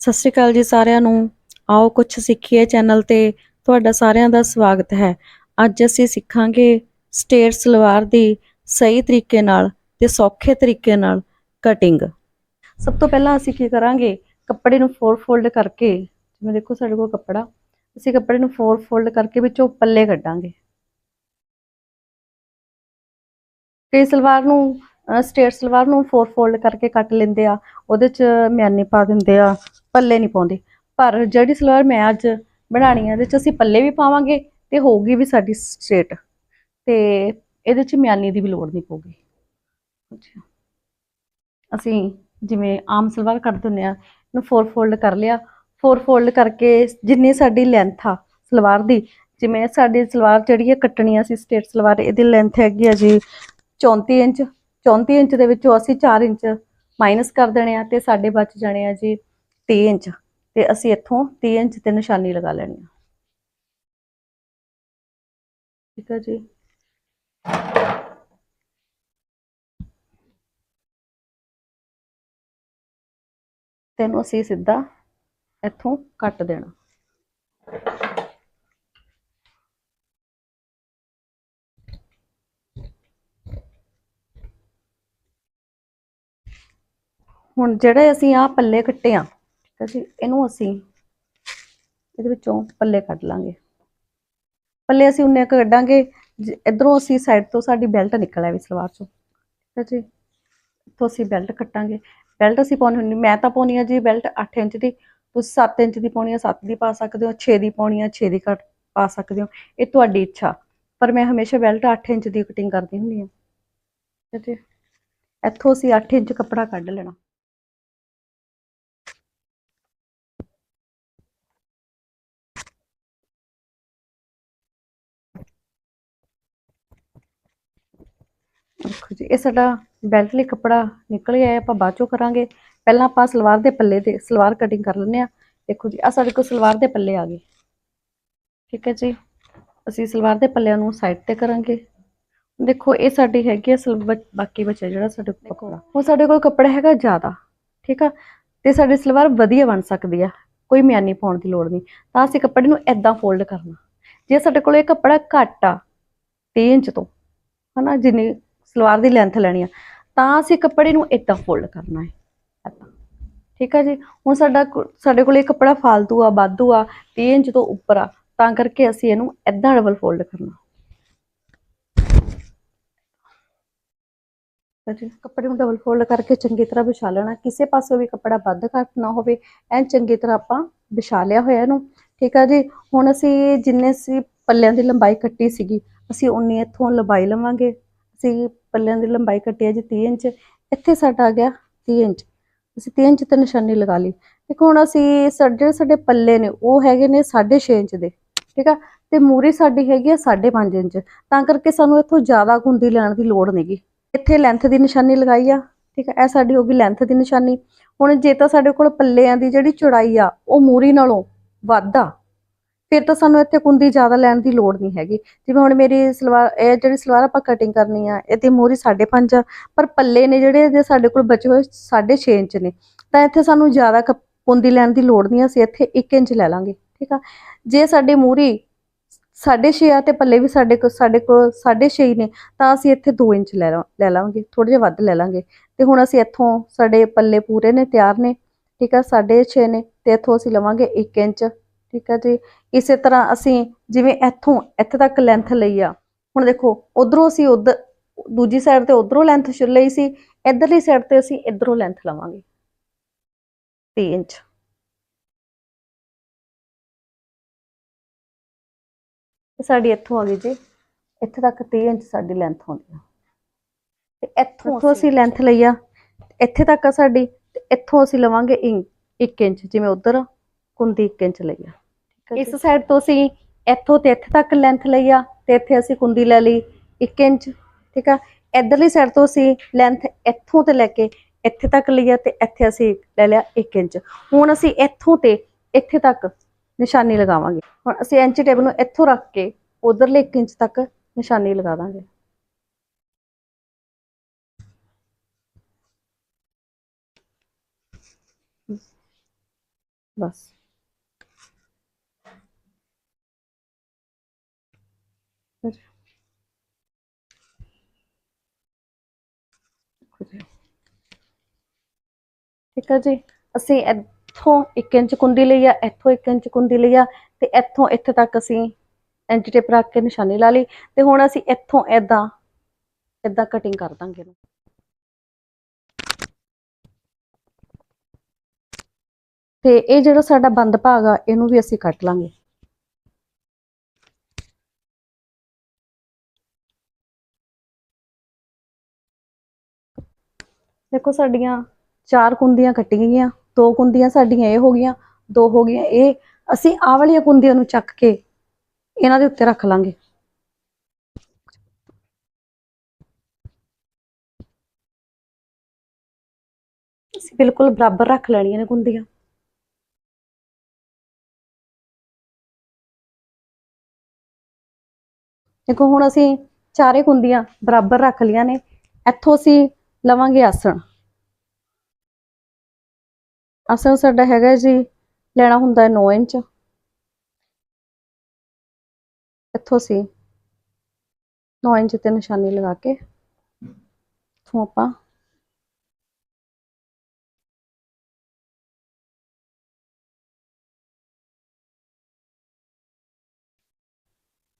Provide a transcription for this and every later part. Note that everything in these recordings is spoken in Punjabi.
ਸਤਿ ਸ਼੍ਰੀ ਅਕਾਲ ਜੀ ਸਾਰਿਆਂ ਨੂੰ। ਆਓ ਕੁਝ ਸਿੱਖੀਏ ਚੈਨਲ ਤੇ। ਤੁਹਾਡਾ ਸਾਰਿਆਂ ਦਾ ਸਵਾਗਤ ਹੈ। ਅੱਜ ਅਸੀਂ ਸਿੱਖਾਂਗੇ ਸਟੇਟ ਸਲਵਾਰ ਦੀ ਸਹੀ ਤਰੀਕੇ ਨਾਲ ਤੇ ਸੌਖੇ ਤਰੀਕੇ ਨਾਲ ਕਟਿੰਗ ਸਭ ਤੋਂ ਪਹਿਲਾਂ ਅਸੀਂ ਕੀ ਕਰਾਂਗੇ? ਕੱਪੜੇ ਨੂੰ ਫੋਰ ਫੋਲਡ ਕਰਕੇ, ਜਿਵੇਂ ਦੇਖੋ ਸਾਡੇ ਕੋਲ ਕੱਪੜਾ, ਅਸੀਂ ਕੱਪੜੇ ਨੂੰ ਫੋਰ ਫੋਲਡ ਕਰਕੇ ਵਿੱਚੋਂ ਪੱਲੇ ਕੱਢਾਂਗੇ। ਕਈ ਸਲਵਾਰ ਨੂੰ ਸਟੇਟ ਸਲਵਾਰ ਨੂੰ ਫੋਰ ਫੋਲਡ ਕਰਕੇ ਕੱਟ ਲੈਂਦੇ ਆ, ਉਹਦੇ ਚ ਮਿਆਨੀ ਪਾ ਦਿੰਦੇ ਆ, ਪੱਲੇ ਨਹੀਂ ਪਾਉਂਦੇ। ਪਰ ਜਿਹੜੀ ਸਲਵਾਰ ਮੈਂ ਅੱਜ ਬਣਾਣੀ ਆ ਇਹਦੇ ਚ ਅਸੀਂ ਪੱਲੇ ਵੀ ਪਾਵਾਂਗੇ ਤੇ ਹੋਊਗੀ ਵੀ ਸਾਡੀ ਸਟੇਟ ਤੇ ਇਹਦੇ ਚ ਮਿਆਨੀ ਦੀ ਵੀ ਲੋੜ ਨਹੀਂ ਪਊਗੀ। ਅੱਛਾ। ਅਸੀਂ ਜਿਵੇਂ ਆਮ ਸਲਵਾਰ ਕੱਟ ਦਿੰਦੇ ਆ, ਇਹਨੂੰ ਫੋਰ ਫੋਲਡ ਕਰ ਲਿਆ। ਫੋਰ ਫੋਲਡ ਕਰਕੇ ਜਿੰਨੀ ਸਾਡੀ ਲੈਂਥ ਆ ਸਲਵਾਰ ਦੀ, ਜਿਵੇਂ ਸਾਡੀ ਸਲਵਾਰ ਜਿਹੜੀ ਹੈ ਕੱਟਣੀ ਆ ਸੀ ਸਟੇਟ ਸਲਵਾਰ, ਇਹਦੀ ਲੈਂਥ ਹੈਗੀ ਆ ਜੀ 34 ਇੰਚ। 34 ਇੰਚ ਦੇ ਵਿੱਚੋਂ ਅਸੀਂ 4 ਇੰਚ ਮਾਈਨਸ ਕਰ ਦੇਣੇ ਆ ਤੇ ਸਾਡੇ ਬਚ ਜਾਣੇ ਆ ਜੀ 30 ਇੰਚ। ਤੇ ਅਸੀਂ ਇੱਥੋਂ 30 ਇੰਚ ਤੇ ਨਿਸ਼ਾਨੀ ਲਗਾ ਲੈਣੀ ਆ। ਠੀਕ ਹੈ ਜੀ। ਤੈਨੂੰ ਅਸੀਂ ਸਿੱਧਾ ਇੱਥੋਂ ਕੱਟ ਦੇਣਾ। ਹੁਣ ਜਿਹੜੇ ਅਸੀਂ ਆ ਪੱਲੇ ਕੱਟੇ ਆ, ਠੀਕ ਹੈ ਜੀ, ਇਹਨੂੰ ਅਸੀਂ ਇਹਦੇ ਵਿੱਚੋਂ ਪੱਲੇ ਕੱਢ ਲਾਂਗੇ। ਪੱਲੇ ਅਸੀਂ ਉਨੇ ਕੁ ਕੱਢਾਂਗੇ ਇਧਰੋਂ ਅਸੀਂ ਸਾਈਡ ਤੋਂ ਸਾਡੀ ਬੈਲਟ ਨਿਕਲ ਆਵੇ ਸਲਵਾਰ ਚੋਂ, ਠੀਕ ਹੈ ਜੀ। ਇੱਥੋਂ ਅਸੀਂ ਬੈਲਟ ਕੱਟਾਂਗੇ। ਬੈਲਟ ਅਸੀਂ ਪਾਉਣੀ ਹੁੰਦੀ, ਮੈਂ ਤਾਂ ਪਾਉਣੀ ਆ ਜੀ ਬੈਲਟ 8 ਇੰਚ ਦੀ, ਤੁਸੀਂ 7 ਇੰਚ ਦੀ ਪਾਉਣੀ ਆ 7 ਦੀ ਪਾ ਸਕਦੇ ਹੋ 6 ਦੀ ਪਾਉਣੀ ਆ 6 ਦੀ ਕੱਟ ਪਾ ਸਕਦੇ ਹੋ, ਇਹ ਤੁਹਾਡੀ ਇੱਛਾ। ਪਰ ਮੈਂ ਹਮੇਸ਼ਾ ਬੈਲਟ 8 ਇੰਚ ਦੀ ਕਟਿੰਗ ਕਰਦੀ ਹੁੰਦੀ ਆ, ਠੀਕ ਹੈ ਜੀ। ਇੱਥੋਂ ਅਸੀਂ 8 ਇੰਚ ਕੱਪੜਾ ਕੱਢ ਲੈਣਾ। ਦੇਖੋ ਜੀ। ਇਹ ਸਾਡਾ ਬੈਲਟ ਲਈ ਕੱਪੜਾ ਨਿਕਲ ਗਿਆ ਹੈ ਆਪਾਂ ਬਾਅਦ ਚੋਂ ਕਰਾਂਗੇ। ਪਹਿਲਾਂ ਆਪਾਂ ਸਲਵਾਰ ਦੇ ਪੱਲੇ ਤੇ ਸਲਵਾਰ ਕਟਿੰਗ ਕਰ ਲੈਂਦੇ ਆ ਦੇਖੋ ਜੀ ਆ ਸਾਡੇ ਕੋਲ ਸਲਵਾਰ ਦੇ ਪੱਲੇ ਆ ਗਏ। ਠੀਕ ਹੈ ਜੀ? ਅਸੀਂ ਸਲਵਾਰ ਦੇ ਪੱਲਿਆਂ ਨੂੰ ਸਾਈਡ ਤੇ ਕਰਾਂਗੇ। ਦੇਖੋ ਇਹ ਸਾਡੀ ਹੈਗੀ ਆ ਬਾਕੀ ਬਚਿਆ ਜਿਹੜਾ ਸਾਡੇ ਕੋਲ ਕੱਪੜਾ। ਉਹ ਸਾਡੇ ਕੋਲ ਕੱਪੜਾ ਹੈਗਾ ਜ਼ਿਆਦਾ। ਠੀਕ ਆ? ਤੇ ਸਾਡੀ ਸਲਵਾਰ ਵਧੀਆ ਬਣ ਸਕਦੀ ਆ। ਕੋਈ ਮਿਆਨੀ ਪਾਉਣ ਦੀ ਲੋੜ ਨਹੀਂ। ਤਾਂ ਅਸੀਂ ਕੱਪੜੇ ਨੂੰ ਐਦਾਂ ਫੋਲਡ ਕਰਨਾ। ਜੇ ਸਾਡੇ ਕੋਲ ਇਹ ਕੱਪੜਾ ਘੱਟ ਆ 3 ਇੰਚ ਤੋਂ ਹਨਾ ਜਿੰਨੀ ਸਲਵਾਰ ਦੀ ਲੈਂਥ ਲੈਣੀ ਆ, ਤਾਂ ਅਸੀਂ ਕੱਪੜੇ ਨੂੰ ਇਦਾਂ ਫੋਲਡ ਕਰਨਾ ਹੈ। ਏਦਾਂ ਠੀਕ ਆ ਜੀ? ਹੁਣ ਸਾਡਾ ਸਾਡੇ ਕੋਲ ਇਹ ਕੱਪੜਾ ਫਾਲਤੂ ਆ, ਵਾਧੂ ਆ 30 ਇੰਚ ਤੋਂ ਉੱਪਰ ਆ, ਤਾਂ ਕਰਕੇ ਅਸੀਂ ਇਹਨੂੰ ਇਦਾਂ ਡਬਲ ਫੋਲਡ ਕਰਨਾ। ਕੱਪੜੇ ਨੂੰ ਡਬਲ ਫੋਲਡ ਕਰਕੇ ਚੰਗੀ ਤਰ੍ਹਾਂ ਵਿਛਾ ਲੈਣਾ। ਕਿਸੇ ਪਾਸੇ ਵੀ ਕੱਪੜਾ ਵੱਧ ਘੱਟ ਨਾ ਹੋਵੇ ਐਨ ਚੰਗੀ ਤਰ੍ਹਾਂ ਆਪਾਂ ਵਿਛਾ ਲਿਆ ਹੋਇਆ ਇਹਨੂੰ। ਠੀਕ ਆ ਜੀ? ਹੁਣ ਅਸੀਂ ਜਿੰਨੇ ਸੀ ਪੱਲਿਆਂ ਦੀ ਲੰਬਾਈ ਕੱਟੀ ਸੀਗੀ, ਅਸੀਂ ਉਨੀ ਇੱਥੋਂ ਲੰਬਾਈ ਲਵਾਂਗੇ। ਅਸੀਂ ਪੱਲਿਆਂ ਦੀ ਲੰਬਾਈ ਕੱਟੀ ਹੈ ਜੀ 30 ਇੰਚ, ਇੱਥੇ ਸਾਡਾ ਆ ਗਿਆ 30 ਇੰਚ। ਅਸੀਂ 30 ਇੰਚ ਤੇ ਨਿਸ਼ਾਨੀ ਲਗਾ ਲਈ। ਦੇਖੋ ਹੁਣ ਅਸੀਂ ਜਿਹੜੇ ਸਾਡੇ ਪੱਲੇ ਨੇ, ਉਹ ਹੈਗੇ ਨੇ 6.5 ਇੰਚ ਦੇ, ਠੀਕ ਆ? ਤੇ ਮੂਰੀ ਸਾਡੀ ਹੈਗੀ ਆ 5.5 ਇੰਚ। ਤਾਂ ਕਰਕੇ ਸਾਨੂੰ ਇੱਥੋਂ ਜ਼ਿਆਦਾ ਗੁੰਦੀ ਲੈਣ ਦੀ ਲੋੜ ਨਹੀਂਗੀ ਇੱਥੇ ਲੈਂਥ ਦੀ ਨਿਸ਼ਾਨੀ ਲਗਾਈ ਆ, ਠੀਕ ਆ? ਇਹ ਸਾਡੀ ਹੋ ਗਈ ਲੈਂਥ ਦੀ ਨਿਸ਼ਾਨੀ। ਹੁਣ ਜੇ ਤਾਂ ਸਾਡੇ ਕੋਲ ਪੱਲਿਆਂ ਦੀ ਜਿਹੜੀ ਚੌੜਾਈ ਆ, ਉਹ ਮੂਰੀ ਨਾਲੋਂ ਵੱਧ ਆ। ਫਿਰ ਤਾਂ ਸਾਨੂੰ ਇੱਥੇ ਕੁੰਦੀ ਜ਼ਿਆਦਾ ਲੈਣ ਦੀ ਲੋੜ ਨਹੀਂ ਹੈਗੀ। ਜਿਵੇਂ ਹੁਣ ਮੇਰੀ ਸਲਵਾਰ, ਇਹ ਜਿਹੜੀ ਸਲਵਾਰ ਆਪਾਂ ਕਟਿੰਗ ਕਰਨੀ ਆ ਇਹਦੀ ਮੂਰੀ 5.5 ਆ, ਪਰ ਪੱਲੇ ਨੇ ਜਿਹੜੇ ਇਹਦੇ ਸਾਡੇ ਕੋਲ ਬਚੇ ਹੋਏ 6.5 ਇੰਚ ਨੇ। ਤਾਂ ਇੱਥੇ ਸਾਨੂੰ ਜ਼ਿਆਦਾ ਕੁੰਦੀ ਲੈਣ ਦੀ ਲੋੜ ਨਹੀਂ ਅਸੀਂ ਇੱਥੇ 1 ਇੰਚ ਲੈ ਲਾਂਗੇ, ਠੀਕ ਆ? ਜੇ ਸਾਡੀ ਮੂਰੀ 6.5 ਆ ਤੇ ਪੱਲੇ ਵੀ ਸਾਡੇ ਕੋਲ ਸਾਡੇ ਕੋਲ 6.5 ਨੇ, ਤਾਂ ਅਸੀਂ ਇੱਥੇ 2 ਇੰਚ ਲੈ ਲੈ ਲਾਂਗੇ ਥੋੜੇ ਜਿਹਾ ਵੱਧ ਲੈ ਲਾਂਗੇ। ਤੇ ਹੁਣ ਅਸੀਂ ਇੱਥੋਂ ਸਾਡੇ ਪੱਲੇ ਪੂਰੇ ਨੇ, ਤਿਆਰ ਨੇ, ਠੀਕ ਆ? 6.5 ਨੇ, ਤੇ ਇੱਥੋਂ ਅਸੀਂ ਲਵਾਂਗੇ 1 ਇੰਚ। ਠੀਕ ਹੈ ਜੀ? ਇਸੇ ਤਰ੍ਹਾਂ ਅਸੀਂ ਜਿਵੇਂ ਇੱਥੋਂ ਇੱਥੇ ਤੱਕ ਲੈਂਥ ਲਈ ਆ। ਹੁਣ ਦੇਖੋ ਉਧਰੋਂ ਅਸੀਂ ਉਧਰ ਦੂਜੀ ਸਾਈਡ ਤੇ ਉਧਰੋਂ ਲੈਂਥ ਲਈ ਸੀ ਇਧਰਲੀ ਸਾਈਡ ਤੇ ਅਸੀਂ ਇਧਰੋਂ ਲੈਂਥ ਲਵਾਂਗੇ। 3 ਇੰਚ। ਸਾਡੀ ਇੱਥੋਂ ਆ ਗਈ ਜੀ। ਇੱਥੇ ਤੱਕ 3 ਇੰਚ ਸਾਡੀ ਲੈਂਥ ਹੁੰਦੀ ਆ। ਤੇ ਇੱਥੋਂ ਅਸੀਂ ਲੈਂਥ ਲਈ ਆ। ਇੱਥੇ ਤੱਕ ਆ ਸਾਡੀ ਤੇ ਇੱਥੋਂ ਅਸੀਂ ਲਵਾਂਗੇ 1 ਇੰਚ ਜਿਵੇਂ ਉਧਰ ਕੁੰਦੀ 1 ਇੰਚ ਲਈ ਆ ਇਸ ਸਾਈਡ ਤੋਂ ਅਸੀਂ ਇੱਥੋਂ ਤੇ ਇੱਥੇ ਤੱਕ ਲੈਂਥ ਲਈ ਆ ਤੇ ਇੱਥੇ ਅਸੀਂ ਕੁੰਦੀ ਲੈ ਲਈ 1 ਇੰਚ ਠੀਕ ਆ? ਇਧਰਲੀ ਸਾਈਡ ਤੋਂ ਅਸੀਂ ਲੈਂਥ ਇੱਥੋਂ ਤੇ ਲੈ ਕੇ ਇੱਥੇ ਤੱਕ ਲਈ ਆ ਤੇ ਇੱਥੇ ਅਸੀਂ ਲੈ ਲਿਆ 1 ਇੰਚ। ਹੁਣ ਅਸੀਂ ਇੱਥੋਂ ਤੇ ਇੱਥੇ ਤੱਕ ਨਿਸ਼ਾਨੀ ਲਗਾਵਾਂਗੇ। ਹੁਣ ਅਸੀਂ ਇੰਚ ਟੇਪ ਨੂੰ ਇੱਥੋਂ ਰੱਖ ਕੇ ਉਧਰਲੇ 1 ਇੰਚ ਤੱਕ ਨਿਸ਼ਾਨੀ ਲਗਾ ਦਾਂਗੇ। ਬਸ। ਠੀਕ ਹੈ ਜੀ। ਅਸੀਂ ਇੱਥੋਂ 1 ਇੰਚ ਕੁੰਡੀ ਲਈ ਆ, ਇੱਥੋਂ 1 ਇੰਚ ਕੁੰਡੀ ਲਈ ਆ ਤੇ ਇੱਥੋਂ ਇੱਥੇ ਤੱਕ ਅਸੀਂ ਇੰਚ ਟੇਪ ਰੱਖ ਕੇ ਨਿਸ਼ਾਨੀ ਲਾ ਲਈ ਤੇ ਹੁਣ ਅਸੀਂ ਇੱਥੋਂ ਏਦਾਂ ਏਦਾਂ ਕਟਿੰਗ ਕਰ ਦਾਂਗੇ ਇਹਨੂੰ। ਤੇ ਇਹ ਜਿਹੜਾ ਸਾਡਾ ਬੰਦ ਭਾਗ ਆ, ਇਹਨੂੰ ਵੀ ਅਸੀਂ ਕੱਟ ਲਾਂਗੇ। ਦੇਖੋ ਸਾਡੀਆਂ ਚਾਰ ਕੁੰਦੀਆਂ ਕੱਟੀਆਂ ਗਈਆਂ, ਦੋ ਕੁੰਦੀਆਂ ਸਾਡੀਆਂ ਇਹ ਹੋ ਗਈਆਂ, ਦੋ ਹੋ ਗਈਆਂ ਇਹ, ਅਸੀਂ ਆਹ ਵਾਲੀਆਂ ਕੁੰਦੀਆਂ ਨੂੰ ਚੱਕ ਕੇ ਇਹਨਾਂ ਦੇ ਉੱਤੇ ਰੱਖ ਲਾਂਗੇ। ਅਸੀਂ ਬਿਲਕੁਲ ਬਰਾਬਰ ਰੱਖ ਲੈਣੀਆਂ ਨੇ ਕੁੰਦੀਆਂ। ਦੇਖੋ ਹੁਣ ਅਸੀਂ ਚਾਰੇ ਕੁੰਦੀਆਂ ਬਰਾਬਰ ਰੱਖ ਲੀਆਂ ਨੇ, ਇੱਥੋਂ ਅਸੀਂ ਲਵਾਂਗੇ ਆਸਣ। ਆਸਣ ਸਾਡਾ ਹੈਗਾ ਜੀ, ਲੈਣਾ ਹੁੰਦਾ ਹੈ 9 ਇੰਚ। ਇੱਥੋਂ ਅਸੀਂ 9 ਇੰਚ ਤੇ ਨਿਸ਼ਾਨੀ ਲਗਾ ਕੇ ਇੱਥੋਂ ਆਪਾਂ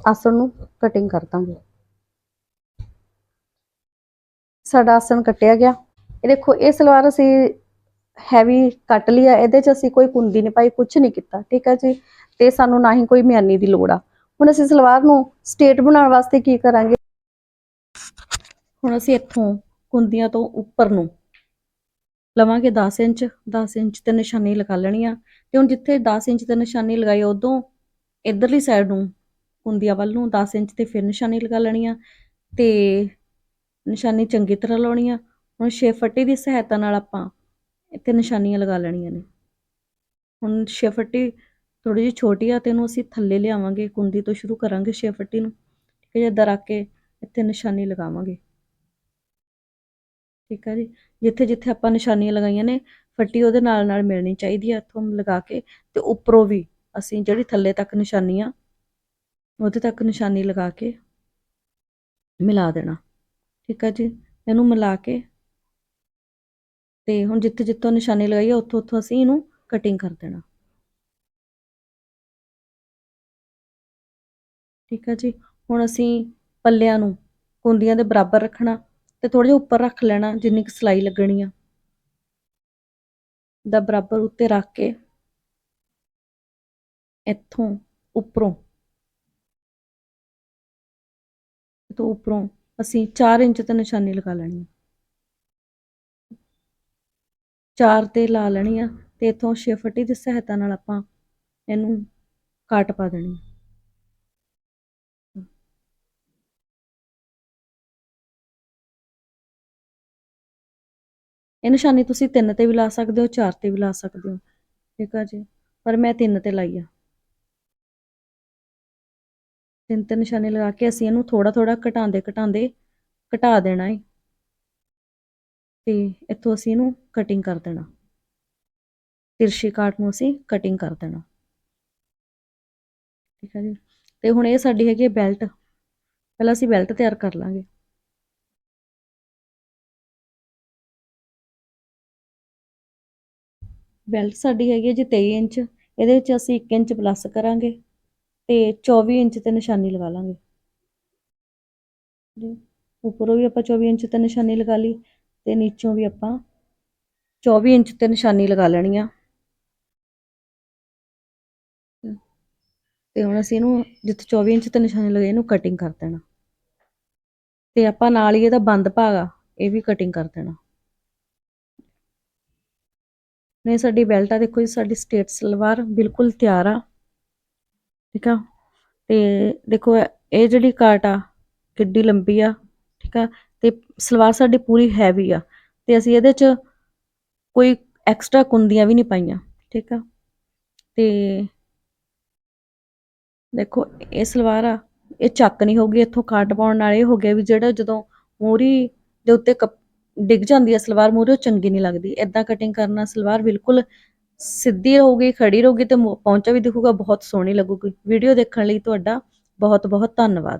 ਆਸਣ ਨੂੰ ਕਟਿੰਗ ਕਰ ਦਾਂਗੇ। ਸਾਡਾ ਆਸਣ ਕੱਟਿਆ ਗਿਆ। ਇਹ ਦੇਖੋ, ਇਹ ਸਲਵਾਰ ਅਸੀਂ ਹੈਵੀ ਕੱਟ ਲਿਆ ਇਹਦੇ 'ਚ ਅਸੀਂ ਕੋਈ ਕੁੰਦੀ ਨਹੀਂ ਪਾਈ ਕੁਝ ਨਹੀਂ ਕੀਤਾ, ਠੀਕ ਹੈ ਜੀ? ਤੇ ਸਾਨੂੰ ਨਾ ਹੀ ਕੋਈ ਮਿਆਨੀ ਦੀ ਲੋੜ ਆ। ਹੁਣ ਅਸੀਂ ਸਲਵਾਰ ਨੂੰ ਸਟੇਟ ਬਣਾਉਣ ਵਾਸਤੇ ਕੀ ਕਰਾਂਗੇ? ਹੁਣ ਅਸੀਂ ਇੱਥੋਂ ਕੁੰਦੀਆਂ ਤੋਂ ਉੱਪਰ ਨੂੰ ਲਵਾਂਗੇ 10 ਇੰਚ 10 ਇੰਚ ਤੇ ਨਿਸ਼ਾਨੀ ਲਗਾ ਲੈਣੀ ਆ। ਤੇ ਹੁਣ ਜਿੱਥੇ 10 ਇੰਚ ਤੇ ਨਿਸ਼ਾਨੀ ਲਗਾਈ ਉਦੋਂ ਇਧਰਲੀ ਸਾਈਡ ਨੂੰ ਕੁੰਦੀਆਂ ਵੱਲ ਨੂੰ 10 ਇੰਚ ਤੇ ਫਿਰ ਨਿਸ਼ਾਨੀ ਲਗਾ ਲੈਣੀ ਆ। ਤੇ ਨਿਸ਼ਾਨੀ ਚੰਗੀ ਤਰ੍ਹਾਂ ਲਾਉਣੀ ਆ, ਹੁਣ ਛੇ ਫੱਟੀ ਦੀ ਸਹਾਇਤਾ ਨਾਲ ਆਪਾਂ ਇੱਥੇ ਨਿਸ਼ਾਨੀਆਂ ਲਗਾ ਲੈਣੀਆਂ ਨੇ। ਹੁਣ ਛੇ ਫੱਟੀ ਥੋੜੀ ਜਿਹੀ ਛੋਟੀ ਆ ਤੇ ਇਹਨੂੰ ਅਸੀਂ ਥੱਲੇ ਲਿਆਵਾਂਗੇ, ਕੁੰਦੀ ਤੋਂ ਸ਼ੁਰੂ ਕਰਾਂਗੇ ਛੇ ਫੱਟੀ ਨੂੰ, ਠੀਕ ਹੈ ਜਿੱਦਾਂ ਰੱਖ ਕੇ ਇੱਥੇ ਨਿਸ਼ਾਨੀ ਲਗਾਵਾਂਗੇ। ਠੀਕ ਹੈ ਜੀ, ਜਿੱਥੇ ਜਿੱਥੇ ਆਪਾਂ ਨਿਸ਼ਾਨੀਆਂ ਲਗਾਈਆਂ ਨੇ, ਫੱਟੀ ਉਹਦੇ ਨਾਲ ਨਾਲ ਮਿਲਣੀ ਚਾਹੀਦੀ ਆ ਇੱਥੋਂ ਲਗਾ ਕੇ ਤੇ ਉੱਪਰੋਂ ਵੀ ਅਸੀਂ ਜਿਹੜੀ ਥੱਲੇ ਤੱਕ ਨਿਸ਼ਾਨੀ ਆ ਉਹਦੇ ਤੱਕ ਨਿਸ਼ਾਨੀ ਲਗਾ ਕੇ ਮਿਲਾ ਦੇਣਾ। ਠੀਕ ਹੈ ਜੀ, ਇਹਨੂੰ ਮਿਲਾ ਕੇ ਤੇ ਹੁਣ ਜਿੱਥੇ ਜਿੱਥੋਂ ਨਿਸ਼ਾਨੀ ਲਗਾਈ ਆ, ਉੱਥੋਂ ਉੱਥੋਂ ਅਸੀਂ ਇਹਨੂੰ ਕਟਿੰਗ ਕਰ ਦੇਣਾ। ਠੀਕ ਹੈ ਜੀ, ਹੁਣ ਅਸੀਂ ਪੱਲਿਆਂ ਨੂੰ ਕੁੰਦੀਆਂ ਦੇ ਬਰਾਬਰ ਰੱਖਣਾ ਤੇ ਥੋੜਾ ਜਿਹਾ ਉੱਪਰ ਰੱਖ ਲੈਣਾ, ਜਿੰਨੀ ਕੁ ਸਲਾਈ ਲੱਗਣੀ ਆ। ਦਾ ਬਰਾਬਰ ਉੱਤੇ ਰੱਖ ਕੇ ਇੱਥੋਂ ਉੱਪਰੋਂ ਤੋਂ ਉੱਪਰੋਂ ਅਸੀਂ 4 ਇੰਚ ਤੇ ਨਿਸ਼ਾਨੀ ਲਗਾ ਲੈਣੀ ਹੈ 4 ਤੇ ਲਾ ਲੈਣੀ ਆ ਤੇ ਇਥੋਂ 6 ਦੀ ਸਹਾਇਤਾ ਨਾਲ ਆਪਾਂ ਇਹਨੂੰ ਕਾਟ ਪਾ ਦੇਣੀ ਇਹ ਨਿਸ਼ਾਨੀ ਤੁਸੀਂ ਤਿੰਨ ਤੇ ਵੀ ਲਾ ਸਕਦੇ ਹੋ, ਚਾਰ ਤੇ ਵੀ ਲਾ ਸਕਦੇ ਹੋ। ਠੀਕ ਆ ਜੀ? ਪਰ ਮੈਂ ਤਿੰਨ ਤੇ ਲਾਈ ਆ। ਤਿੰਨ ਤਿੰਨ ਨਿਸ਼ਾਨੇ ਲਗਾ ਕੇ ਅਸੀਂ ਇਹਨੂੰ ਥੋੜਾ ਥੋੜਾ ਘਟਾਉਂਦੇ ਘਟਾਉਂਦੇ ਘਟਾ ਦੇਣਾ ਹੈ ਤੇ ਇੱਥੋਂ ਅਸੀਂ ਇਹਨੂੰ ਕਟਿੰਗ ਕਰ ਦੇਣਾ। ਤਿਰਛੀ ਕਾਟ ਨੂੰ ਅਸੀਂ ਕਟਿੰਗ ਕਰ ਦੇਣਾ। ਠੀਕ ਹੈ ਜੀ? ਤੇ ਹੁਣ ਇਹ ਸਾਡੀ ਹੈਗੀ ਹੈ ਬੈਲਟ ਪਹਿਲਾਂ ਅਸੀਂ ਬੈਲਟ ਤਿਆਰ ਕਰ ਲਾਂਗੇ। ਬੈਲਟ ਸਾਡੀ ਹੈਗੀ ਹੈ ਜੀ 23 ਇੰਚ। ਇਹਦੇ ਵਿੱਚ ਅਸੀਂ 1 ਇੰਚ ਪਲੱਸ ਕਰਾਂਗੇ। ਤੇ 24 ਇੰਚ ਤੇ ਨਿਸ਼ਾਨੀ ਲਗਾ ਲਾਂਗੇ। ਜੀ ਉੱਪਰੋਂ ਵੀ ਆਪਾਂ 24 ਇੰਚ ਤੇ ਨਿਸ਼ਾਨੀ ਲਗਾ ਲਈ ਤੇ ਨੀਚੋਂ ਵੀ ਆਪਾਂ 24 ਇੰਚ ਤੇ ਨਿਸ਼ਾਨੀ ਲਗਾ ਲੈਣੀ ਆ। ਤੇ ਹੁਣ ਅਸੀਂ ਇਹਨੂੰ ਜਿੱਥੇ 24 ਇੰਚ ਤੇ ਨਿਸ਼ਾਨੀ ਲਗਾਈ ਇਹਨੂੰ ਕਟਿੰਗ ਕਰ ਦੇਣਾ। ਤੇ ਆਪਾਂ ਨਾਲ ਹੀ ਇਹਦਾ ਬੰਦ ਭਾਗ ਆ, ਇਹ ਵੀ ਕਟਿੰਗ ਕਰ ਦੇਣਾ। ਨੇ ਸਾਡੀ ਬੈਲਟ ਆ, ਦੇਖੋ ਜੀ, ਸਾਡੀ ਸਟੇਟ ਸਲਵਾਰ ਬਿਲਕੁਲ ਤਿਆਰ ਆ। ਠੀਕ ਆ? ਤੇ ਦੇਖੋ, ਇਹ ਜਿਹੜੀ ਕਾਟ ਆ, ਕਿੱਡੀ ਲੰਬੀ ਆ, ਠੀਕ ਆ? ਤੇ ਸਲਵਾਰ ਸਾਡੀ ਪੂਰੀ ਹੈਵੀ ਆ। ਤੇ ਅਸੀਂ ਇਹਦੇ ਚ ਕੋਈ ਐਕਸਟਰਾ ਕੁੰਦੀਆਂ ਵੀ ਨਹੀਂ ਪਾਈਆਂ, ਠੀਕ ਆ? ਤੇ ਦੇਖੋ, ਇਹ ਸਲਵਾਰ ਆ, ਇਹ ਚੱਕ ਨਹੀਂ ਹੋਊਗੀ, ਇੱਥੋਂ ਕਾਟ ਪਾਉਣ ਨਾਲ ਇਹ ਹੋ ਗਿਆ ਵੀ ਜਿਹੜਾ ਜਦੋਂ ਮੋਰੀ ਦੇ ਉੱਤੇ ਕੱਪ- ਡਿੱਗ ਜਾਂਦੀ ਹੈ ਸਲਵਾਰ ਮੂਹਰੇ ਉਹ ਚੰਗੀ ਨਹੀਂ ਲੱਗਦੀ। ਐਦਾਂ ਕਟਿੰਗ ਕਰਨਾ ਸਲਵਾਰ ਬਿਲਕੁਲ ਸਿੱਧੀ ਰਹੂਗੀ, ਖੜੀ ਰਹੂਗੀ ਤੇ ਮੋ- ਪੌਂਚਾ ਵੀ ਦਿਖੂਗਾ, ਬਹੁਤ ਸੋਹਣੀ ਲੱਗੂਗੀ। ਵੀਡੀਓ ਦੇਖਣ ਲਈ ਤੁਹਾਡਾ ਬਹੁਤ ਬਹੁਤ ਧੰਨਵਾਦ।